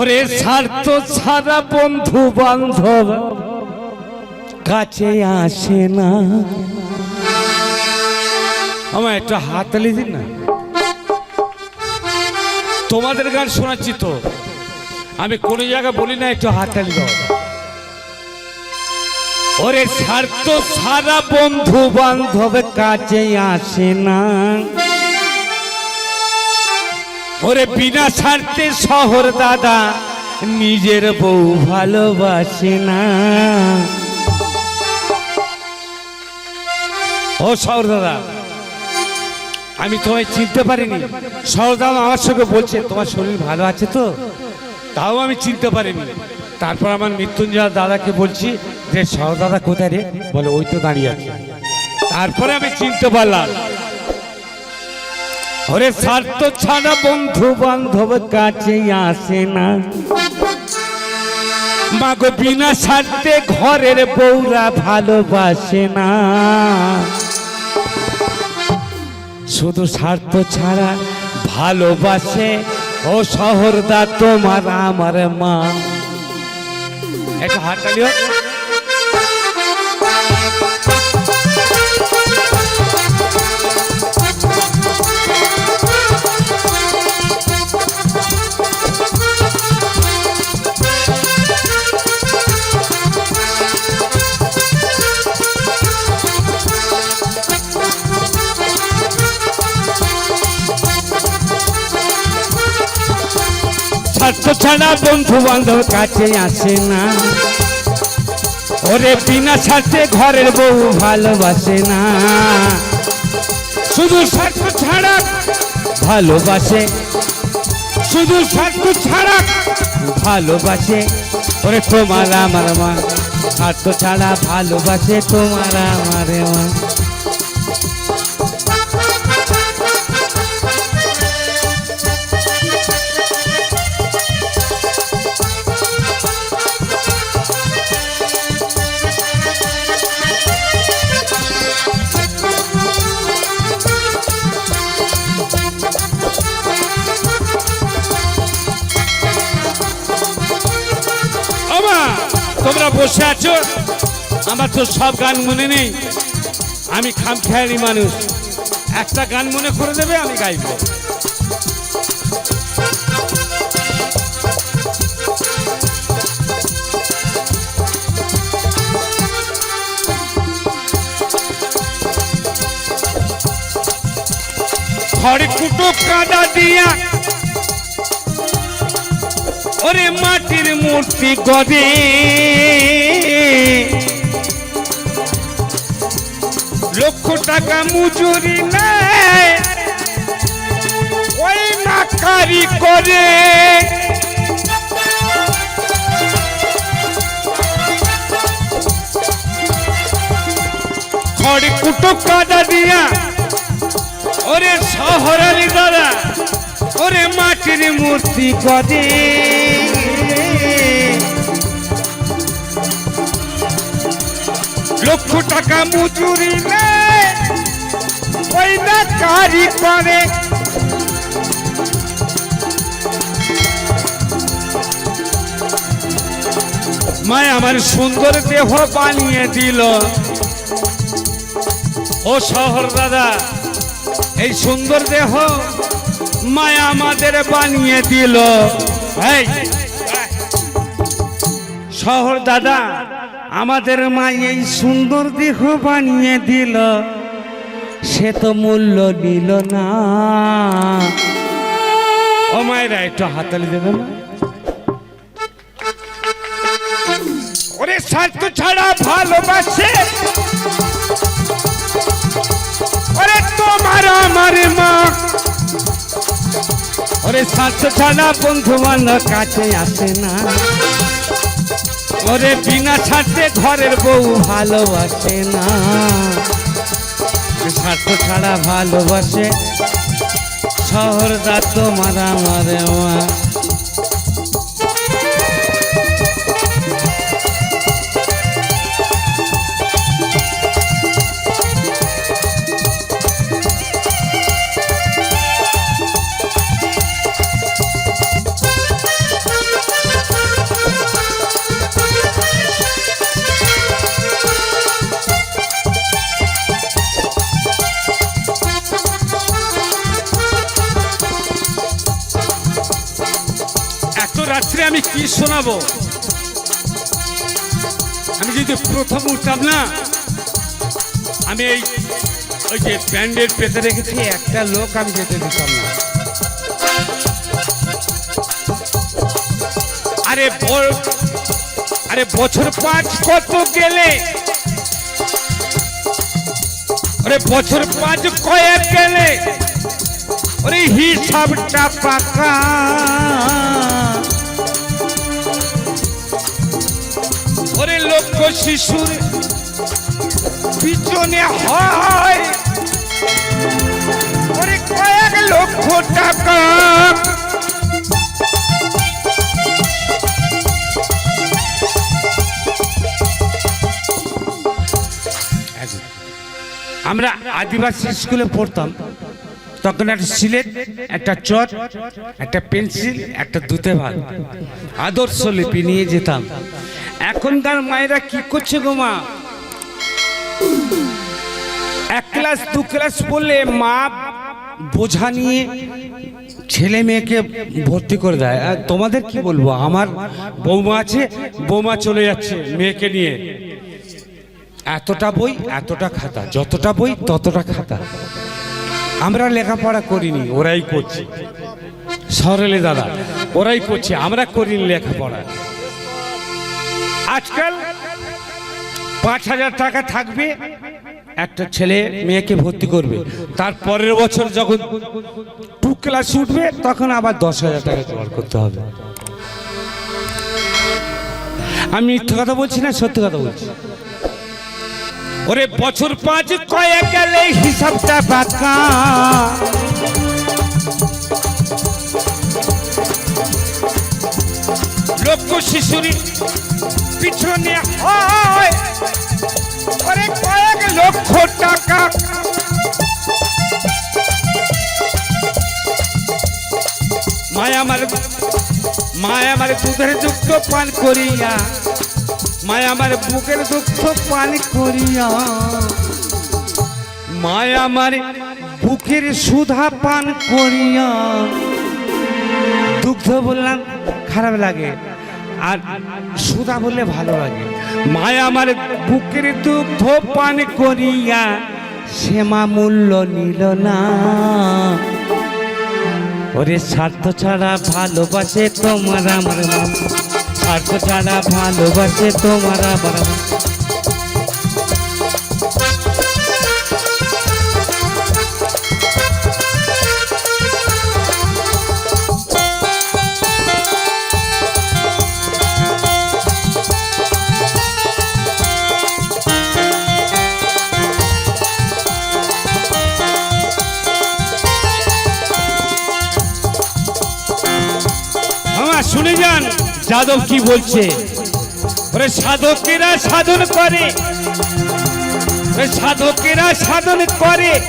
ওরে স্বার্থ ছাড়া বন্ধু বান্ধব কাছে আসে না। আমার একটা হাততালি দিন না। তোমাদের গান শোনাচ্ছি তো। আমি কোনো জায়গায় বলি না, একটু হাততালি দাও। ওরে স্বার্থ সারা বন্ধু বান্ধব কাছে আসে না। ওরে বিনা স্বার্থে শহর দাদা, নিজের বউ ভালোবাসে না। ও শহর দাদা, আমি তোমায় চিনতে পারিনি। শহর দাদা আমার সঙ্গে বলছে, তোমার শরীর ভালো আছে তো? তাও আমি চিনতে পারিনি। তারপর আমার মৃত্যুঞ্জয় দাদাকে বলছি যে, শহর দাদা কোথায় রে? বলে, ওই তো দাঁড়িয়ে আছে। তারপরে আমি চিনতে পারলাম। ওরে স্বার্থ ছাড়া বন্ধু বান্ধব কাছে আসে না। মাগো বিনা স্বার্থে ঘরের বউরা ভালোবাসে না। শুধু স্বার্থ ছাড়া ভালোবাসে ও শহরদা তোমার আমার মা। একটা হাততালি হোক। ছাড়া বন্ধু বান্ধব কাছে আসে না। ওরে বিনা স্বার্থে ঘরের বউ ভালোবাসে না। শুধু স্বার্থ ছাড়া ভালোবাসে। শুধু স্বার্থ ছাড়া ভালোবাসে। ওরে তোমার আমার মা, স্বার্থ ছাড়া ভালোবাসে তোমার আমার মা। আছো আমার তো সব গান মনে নেই। আমি খাম খেয়ালি মানুষ। একটা গান মনে করে দেবে, আমি গাইব। খড় কুটো কাদা দিয়া ওরে মাটির মূর্তি গদে। লক্ষ টাকা মজুরি নেয়, ওই না কারি। খড় কাদা দিয়া, ওরে শহরের দাদা, ওরে মাটির মূর্তি গদে। লক্ষ টাকা মজুরি নেয় কারি মায় আমার সুন্দর দেহ বানিয়ে দিল। ও শহর দাদা, এই সুন্দর দেহ মায়া আমাদের বানিয়ে দিল। শহর দাদা আমাদের মা এই সুন্দর দেহ বানিয়ে দিল। সে তো মূল্য নিল না। ও মায়েরা, একটু হাতালি দেবে না ওরে স্বার্থ ছাড়া ভালোবাসে। ওরে তোমার আমার মা। ওরে স্বার্থ ছাড়া বন্ধু বান্ধব কাছে আসে না। ওরে বিনা ছাড়তে ঘরের বউ ভালোবাসে না। স্বার্থ ছাড়া ভালোবাসে। শহর দাঁত তোমার মারে মা রাত্রে আমি কি শোনাবো? আমি যদি প্রথম উঠতাম না, আমি এই, ওই যে ব্যান্ডের পেতে রেখেছি, একটা লোক আমি যেতে দিতাম না। আরে আরে বছর পাঁচ কত গেলে? আরে বছর পাঁচ কয়েক গেলে? ওরে হিসাবটা পাকা। ওরে লক্ষ্য শিশুর পিছনে হয়। কয়েক লক্ষ টাকা। আমরা আদিবাসী স্কুলে পড়তাম। তখন একটা সিলেট, একটা চট, একটা পেন্সিল, একটা দুতে ভাত। আদর্শ লিপি নিয়ে যেতাম। এখনকার মায়েরা কি করছে গো মা? এক ক্লাস, দু ক্লাস পড়লে মা বোঝা নিয়ে ছেলে মেয়েকে ভর্তি করে দেয়। আর তোমাদের কি বলব? আমার বৌমা আছে, বৌমা চলে যাচ্ছে মেয়েকে নিয়ে। এতটা বই, এতটা খাতা, যতটা বই, ততটা খাতা। আমরা লেখাপড়া করিনি, ওরাই করছে। সরলে দাদা, ওরাই করছে, আমরা করিনি লেখাপড়া। আজকাল পাঁচ হাজার টাকা থাকবে, একটা ছেলে মেয়েকে ভর্তি করবে। তার পরের বছর যখন টু ক্লাস উঠবে, তখন আবার দশ হাজার টাকা জোগাড় করতে হবে। আমি মিথ্যে কথা বলছি না, সত্যি কথা বলছি? ওরে বছর পাঁচ কয়েক গেলে হিসাবটা বাঁকা। লক্ষ্য শিশুরি পিছনে হয়। কয়েক লক্ষ টাকা। মায়া আমার আমার দুধের দুঃখ পান করিয়া। মায়া আমার বুকের দুঃখ পান করিয়া। মায়া আমার বুকের সুধা পান করিয়া। দুগ্ধ বললাম, খারাপ লাগে। আর সুধা বললে ভালো লাগে। মায়া আমার বুকের দুগ্ধ পান করিয়া শ্যামা মূল্য নিল না। ওরে স্বার্থ ছাড়া ভালোবাসে তোমার আমার স্বার্থ ছাড়া ভালোবাসে তোমার আমার মন। শুনে যান, যাদব কি বলছে? সাধকেরা সাধন করে। সাধকেরা সাধন করে।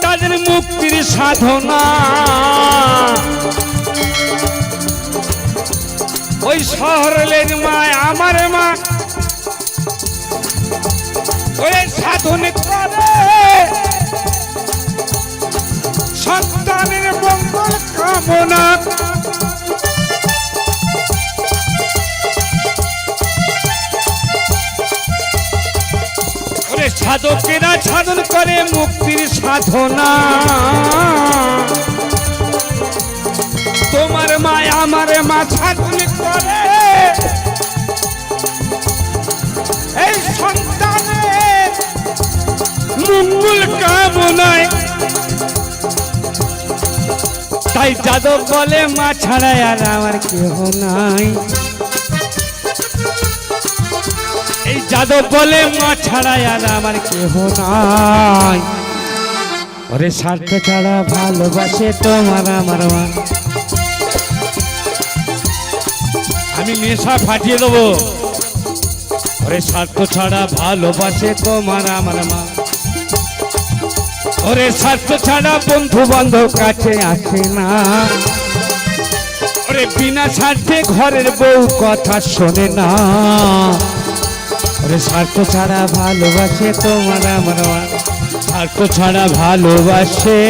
তাদের মুক্তির সাধনা। ওই শহরের মা আমার মা। ওরে সাধন করে। সন্তানের মঙ্গল কামনা। সাধকেরা সাধন করে মুক্তির সাধনা। তোমার মা আমার মা সাধন করে। এই সন্তানের মঙ্গল কামনায়। তাই যাদব বলে, মা ছাড়া আর আমার কেহ নাই। এই যাদব বলে, মা ছাড়া আর আমার কেহ নাই। ওরে স্বার্থ ছাড়া ভালোবাসে তোমার আমার আমি নেশা ফাটিয়ে দেবো। ওরে স্বার্থ ছাড়া ভালোবাসে তোমার আমার মা। ওরে স্বার্থ ছাড়া বন্ধু বান্ধব কাছে আসে না। ওরে বিনা স্বার্থে ঘরের বউ কথা শোনে না। ওরে স্বার্থ ছাড়া ভালোবাসে তোমার আমার। স্বার্থ ছাড়া ভালোবাসে